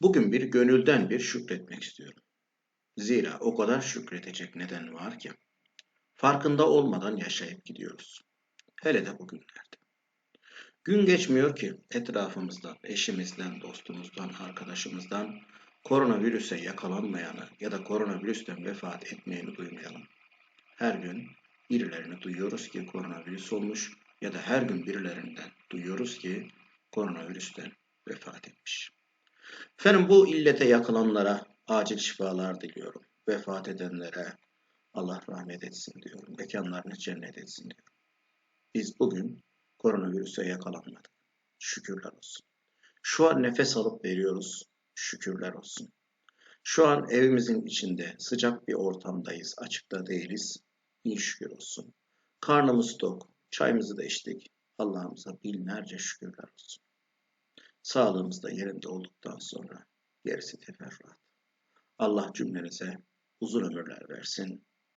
Bugün bir gönülden bir şükretmek istiyorum. Zira o kadar şükredecek neden var ki. Farkında olmadan yaşayıp gidiyoruz. Hele de bugünlerde. Gün geçmiyor ki etrafımızdan, eşimizden, dostumuzdan, arkadaşımızdan koronavirüse yakalanmayanı ya da koronavirüsten vefat etmeyeni duymayalım. Her gün birilerini duyuyoruz ki koronavirüs olmuş ya da her gün birilerinden duyuyoruz ki koronavirüsten vefat etmiş. Efendim bu illete yakılanlara acil şifalar diliyorum. Vefat edenlere Allah rahmet etsin diyorum. Mekanlarını cennet etsin diyorum. Biz bugün koronavirüse yakalanmadık. Şükürler olsun. Şu an nefes alıp veriyoruz. Şükürler olsun. Şu an evimizin içinde sıcak bir ortamdayız. Açıkta değiliz. Bin şükür olsun. Karnımız tok. Çayımızı da içtik. Allah'ımıza binlerce şükürler olsun. Sağlığımız da yerinde olduktan sonra gerisi teferruat. Allah cümlenize uzun ömürler versin.